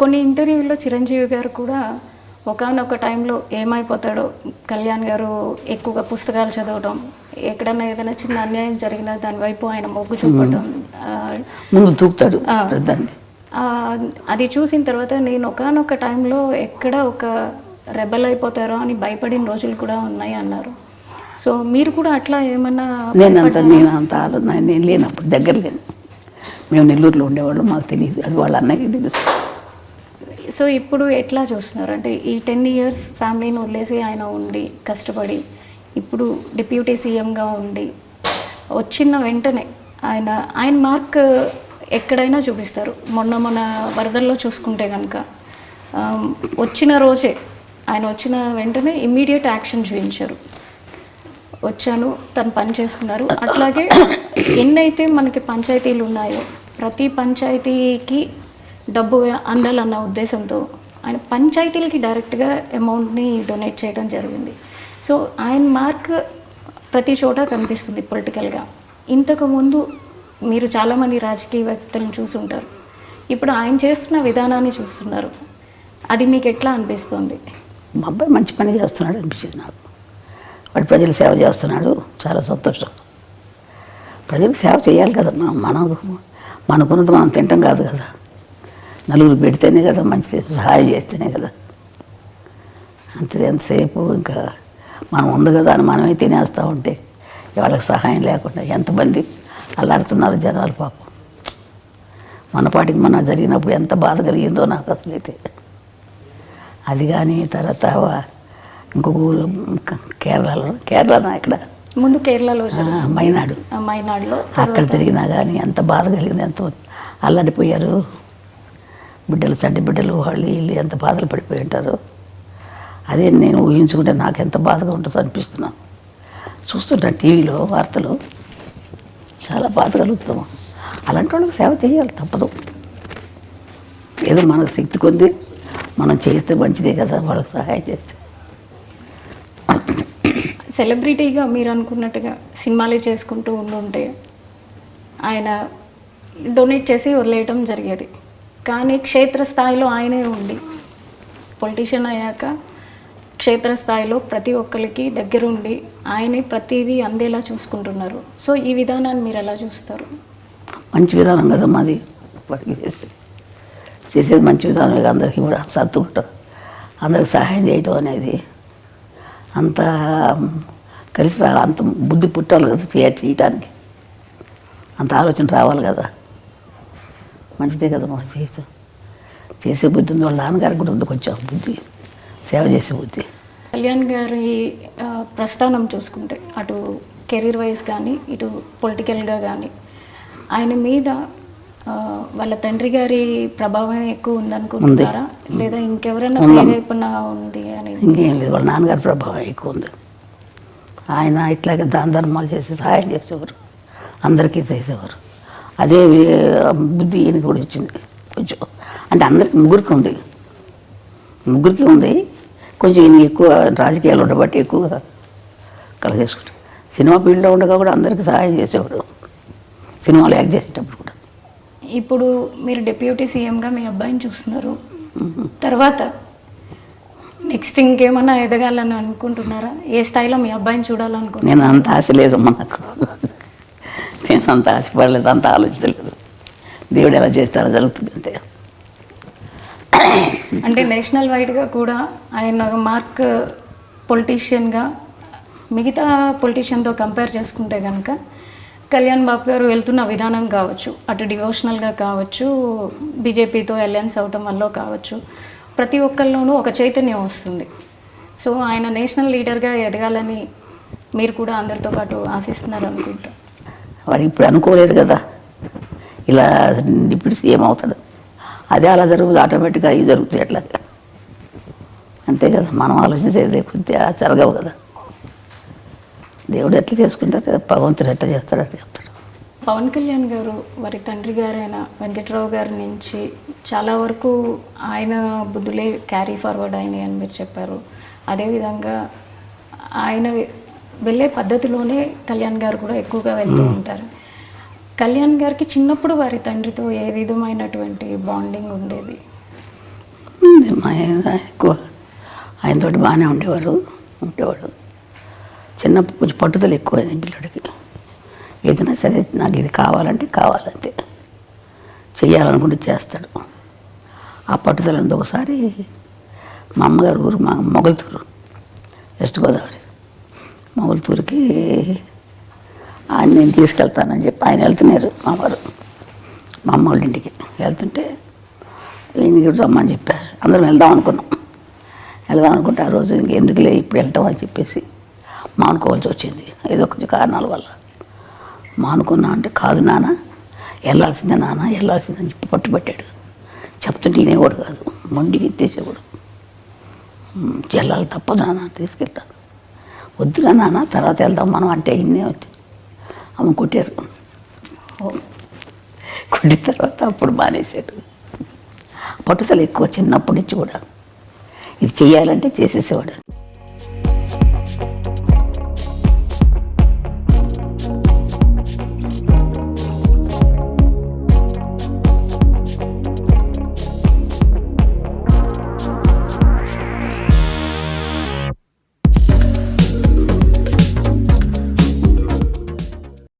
కొన్ని ఇంటర్వ్యూల్లో చిరంజీవి గారు కూడా ఒకనొక టైంలో ఏమైపోతాడో కళ్యాణ్ గారు ఎక్కువగా పుస్తకాలు చదవడం ఎక్కడన్నా ఏదైనా చిన్న అన్యాయం జరిగినా దాని వైపు ఆయన మొగ్గు చూపడం ముందు దూకుతాడు అది చూసిన తర్వాత నేను ఒకనొక టైంలో ఎక్కడ ఒక రెబల్ అయిపోతారో అని భయపడిన రోజులు కూడా ఉన్నాయి అన్నారు. సో మీరు కూడా అట్లా ఏమన్నా నేను అంత నేను అంత ఆలోచన నేను లేనప్పుడు దగ్గర లేను. మేము నెల్లూరులో ఉండేవాళ్ళం మాకు తెలియదు. అది వాళ్ళ అన్నయ్యకి తెలుసు. సో ఇప్పుడు ఎట్లా చూస్తున్నారు? అంటే ఈ టెన్ ఇయర్స్ ఫ్యామిలీని వదిలేసి ఆయన ఉండి కష్టపడి ఇప్పుడు డిప్యూటీ సీఎంగా ఉండి వచ్చిన వెంటనే ఆయన ఆయన మార్క్ ఎక్కడైనా చూపిస్తారు. మొన్న మన వరదల్లో చూసుకుంటే కనుక వచ్చిన రోజే ఆయన వచ్చిన వెంటనే ఇమ్మీడియట్ యాక్షన్ చూపించారు. వచ్చాను తను పని చేసుకున్నారు. అట్లాగే ఎన్నైతే మనకి పంచాయతీలు ఉన్నాయో ప్రతి పంచాయతీకి డబ్బు అందాలన్న ఉద్దేశంతో ఆయన పంచాయతీలకి డైరెక్ట్గా అమౌంట్ని డొనేట్ చేయడం జరిగింది. సో ఆయన మార్క్ ప్రతి చోట కనిపిస్తుంది పొలిటికల్గా. ఇంతకుముందు మీరు చాలామంది రాజకీయవేత్తలను చూసుంటారు. ఇప్పుడు ఆయన చేస్తున్న విధానాన్ని చూస్తున్నారు. అది మీకు ఎట్లా అనిపిస్తుంది? మా అబ్బాయి మంచి పని చేస్తున్నాడు అనిపించింది నాకు. వాడు ప్రజలు సేవ చేస్తున్నాడు. చాలా సంతోషం. ప్రజలకు సేవ చేయాలి కదా. మనం మనకు మనకున్నది మనం తింటాం కాదు కదా. నలుగురు పెడితేనే కదా మంచిది సహాయం చేస్తేనే కదా. అంతే ఎంతసేపు ఇంకా మనం ఉంది కదా అని మనమే తినేస్తూ ఉంటే వాళ్ళకి సహాయం లేకుండా ఎంతమంది అల్లాడుతున్నారు జనాలు పాపం. మన పాటికి మన జరిగినప్పుడు ఎంత బాధ కలిగిందో నాకు అసలు అయితే అది కానీ తర్వాత ఇంకొక ఊరు కేరళలో కేరళ ఇక్కడ. ముందు కేరళలో మైనాడు. ఆ, మైనాడులో అక్కడ జరిగినా కానీ ఎంత బాధ కలిగింది ఎంత అల్లాడిపోయారు. బిడ్డలు చంటి బిడ్డలు వాళ్ళు వీళ్ళు ఎంత బాధలు పడిపోయి ఉంటారు అదే నేను ఊహించుకుంటే నాకు ఎంత బాధగా ఉంటుందో అనిపిస్తున్నాను. చూస్తుంటాను టీవీలో వార్తలు. చాలా బాధ కలుగుతాము అలాంటి వాళ్ళకి సేవ చేయాలి తప్పదు. ఏదో మనకు శక్తి కొద్ది మనం చేస్తే మంచిదే కదా వాళ్ళకి సహాయం చేస్తే. సెలబ్రిటీగా మీరు అనుకున్నట్టుగా సినిమాలే చేసుకుంటూ ఉండుంటే ఆయన డొనేట్ చేసి వదిలేయటం జరిగేది. కానీ క్షేత్రస్థాయిలో ఆయనే ఉండి పొలిటీషియన్ అయ్యాక క్షేత్రస్థాయిలో ప్రతి ఒక్కరికి దగ్గరుండి ఆయనే ప్రతిదీ అందేలా చూసుకుంటున్నారు. సో ఈ విధానాన్ని మీరు ఎలా చూస్తారు? మంచి విధానం కదా మాది. వాడికి చేసేది. చేసేది మంచి విధానమే అందరికీ కూడా. సర్దుకుంటాం అందరికి సహాయం చేయటం అనేది అంత కలిసి రా అంత బుద్ధి పుట్టాలి కదా చేయటానికి. అంత ఆలోచన రావాలి కదా. మంచిదే కదా మాకు చేసాం చేసే బుద్ధి ఉంది వాళ్ళ నాన్నగారికి కూడా ఉంది కొంచెం బుద్ధి సేవ చేసే బుద్ధి. కళ్యాణ్ గారి ప్రస్థానం చూసుకుంటే అటు కెరీర్ వైజ్ కానీ ఇటు పొలిటికల్గా కానీ ఆయన మీద వాళ్ళ తండ్రి గారి ప్రభావం ఎక్కువ ఉందనుకుంటున్నారా? లేదా ఇంకెవరైనా ప్రేరేపణ ఉంది అని ఇంకేం లేదు వాళ్ళ నాన్నగారి ప్రభావం ఎక్కువ ఉంది. ఆయన ఇట్లాగే దాన ధర్మాలు చేసి సహాయం చేసేవారు. అందరికీ చేసేవారు. అదే బుద్ధి ఈయనకి కూడా వచ్చింది. కొంచెం అంటే అందరికి ముగ్గురికి ఉంది. ముగ్గురికి ఉంది. కొంచెం ఈయన ఎక్కువ రాజకీయాలు ఉండబట్టి ఎక్కువగా కలిగేసుకుంటారు సినిమా ఫీల్డ్లో ఉండగా కూడా అందరికీ సహాయం చేసేవారు సినిమాలు యాక్ట్ చేసేటప్పుడు కూడా. ఇప్పుడు మీరు డిప్యూటీ సీఎంగా మీ అబ్బాయిని చూస్తున్నారు. తర్వాత నెక్స్ట్ ఇంకేమన్నా ఎదగాలని అనుకుంటున్నారా? ఏ స్థాయిలో మీ అబ్బాయిని చూడాలనుకుంటున్నారు? నేను అంత ఆశ లేదమ్మా నాకు. నేను అంత ఆశపడలేదు అంత ఆలోచించలేదు. దేవుడు ఎలా చేస్తారో జరుగుతుంది అంతే. అంటే నేషనల్ వైడ్గా కూడా ఆయన మార్క్ పొలిటీషియన్గా మిగతా పొలిటీషియన్తో కంపేర్ చేసుకుంటే కనుక కళ్యాణ్ బాబు గారు వెళ్తున్న విధానం కావచ్చు అటు డివోషనల్గా కావచ్చు బీజేపీతో అలయన్స్ అవటం వల్ల కావచ్చు ప్రతి ఒక్కరిలోనూ ఒక చైతన్యం వస్తుంది. సో ఆయన నేషనల్ లీడర్గా ఎదగాలని మీరు కూడా అందరితో పాటు ఆశిస్తున్నారు అనుకుంటా వాడు ఇప్పుడు అనుకోలేదు కదా. ఇలా ఇప్పుడు సీఎం అవుతాడు. అదే అలా జరుగుతుంది ఆటోమేటిక్గా అవి జరుగుతాయి అట్లా అంతే కదా మనం ఆలోచించేది కొద్దిగా జరగవు కదా. దేవుడు ఎట్లా చేసుకుంటారు భగవంతుడు ఎట్లా చేస్తాడు అట్లా చెప్తాడు. పవన్ కళ్యాణ్ గారు వారి తండ్రి గారైన వెంకట్రావు గారి నుంచి చాలా వరకు ఆయన బుద్ధులే క్యారీ ఫార్వర్డ్ అయినాయి అని మీరు చెప్పారు. అదేవిధంగా ఆయన వెళ్ళే పద్ధతిలోనే కళ్యాణ్ గారు కూడా ఎక్కువగా వెళ్తూ ఉంటారు. కళ్యాణ్ గారికి చిన్నప్పుడు వారి తండ్రితో ఏ విధమైనటువంటి బాండింగ్ ఉండేది? ఆయన ఎక్కువ ఆయనతోటి బాగానే ఉండేవారు ఉండేవాడు. చిన్నప్పుడు కొంచెం పట్టుదల ఎక్కువ పిల్లడికి. ఏదైనా సరే నాకు ఇది కావాలంటే కావాలంతే. చెయ్యాలనుకుంటే చేస్తాడు. ఆ పట్టుదల ఉంది ఒకసారి మా అమ్మగారు ఊరు మా మొగల్తూరు వెస్ట్ గోదావరి. మొగల్తూరుకి ఆయన నేను తీసుకెళ్తానని చెప్పి ఆయన వెళ్తున్నారు మా వారు మా అమ్మ వాళ్ళ ఇంటికి. వెళ్తుంటే ఈయనకి రమ్మని చెప్పారు. అందరం వెళ్దాం అనుకున్నాం. వెళ్దాం అనుకుంటే ఆ రోజు ఇంకెందుకులే ఇప్పుడు వెళ్తాం అని చెప్పేసి మానుకోవాల్సి వచ్చింది. ఏదో కొంచెం కారణాల వల్ల. మానుకున్నా అంటే కాదు నాన్న వెళ్ళాల్సిందే నాన్న వెళ్ళాల్సిందని చెప్పి పట్టుబట్టాడు చెప్తుంటే వినేవాడు కాదు మొండికి ఎత్తేసేవాడు. చెల్లాలి వెళ్ళాలి తప్పదు నాన్న తీసుకెళ్తాను. వద్దురా నాన్న తర్వాత వెళ్దాం మనం అంటే ఇన్నే వచ్చి అమ్మ కొట్టారు. కొట్టిన తర్వాత అప్పుడు మానేశాడు పట్టుదల ఎక్కువ చిన్నప్పటి నుంచి కూడా. ఇది చేయాలంటే చేసేసేవాడు.